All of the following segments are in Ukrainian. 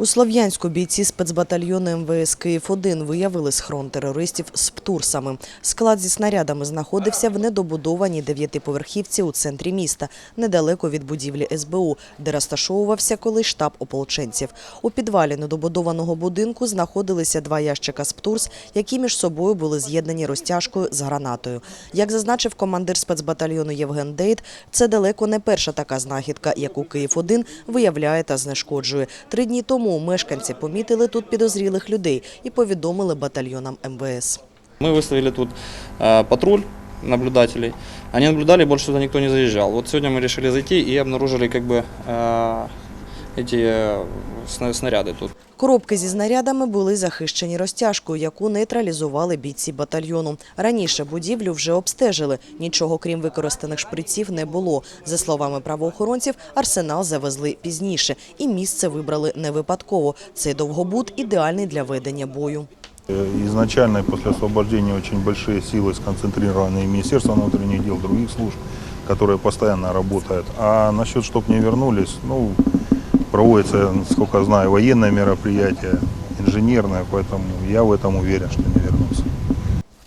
У Слов'янську бійці спецбатальйону МВС Київ-1 виявили схрон терористів з птурсами. Склад зі снарядами знаходився в недобудованій дев'ятиповерхівці у центрі міста, недалеко від будівлі СБУ, де розташовувався колись штаб ополченців. У підвалі недобудованого будинку знаходилися два ящика з птурс, які між собою були з'єднані розтяжкою з гранатою. Як зазначив командир спецбатальйону Євген Дейт, це далеко не перша така знахідка, яку Київ-1 виявляє та знешкоджує. Три дні тому мешканці помітили тут підозрілих людей і повідомили батальйонам МВС. Мы выставили тут э, патруль наблюдателей. Они наблюдали, больше туда никто не заезжал. Вот сегодня мы решили зайти и обнаружили как бы э, эти э, сна- снаряды тут. Коробки зі знарядами були захищені розтяжкою, яку нейтралізували бійці батальйону. Раніше будівлю вже обстежили. Нічого крім використаних шприців не було. За словами правоохоронців, арсенал завезли пізніше, і місце вибрали не випадково. Цей довгобут ідеальний для ведення бою. Э, Изначально после освобождения очень большие силы сконцентрированы и Министерство внутренних дел, других служб, которые постоянно работают. А насчет, чтобы не вернулись, ну, проводится, насколько знаю, военное мероприятие, инженерное, поэтому я в этом уверен, что не вернутся.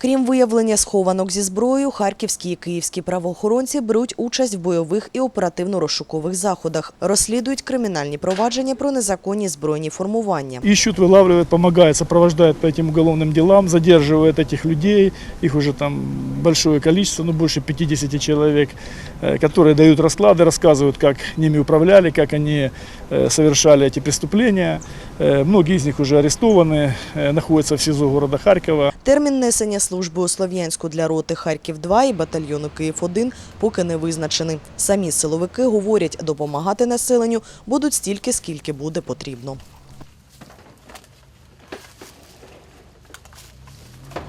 Крім виявлення схованок зі зброєю, харківські і київські правоохоронці беруть участь в бойових і оперативно-розшукових заходах, розслідують кримінальні провадження про незаконні збройні формування. ищут, вылавливают, помогают, сопровождают по этим уголовным делам, задерживают этих людей, их уже там большое количество, ну больше 50 человек, э, которые дают расклады, рассказывают, как ними управляли, как они э, совершали эти преступления. Э, Многие из них уже арестованы, э, находятся в СИЗО города Харькова. Термін несення служби у Слов'янську для роти Харків-2 і батальйону Київ-1 поки не визначені. Самі силовики говорять, допомагати населенню будуть стільки, скільки буде потрібно.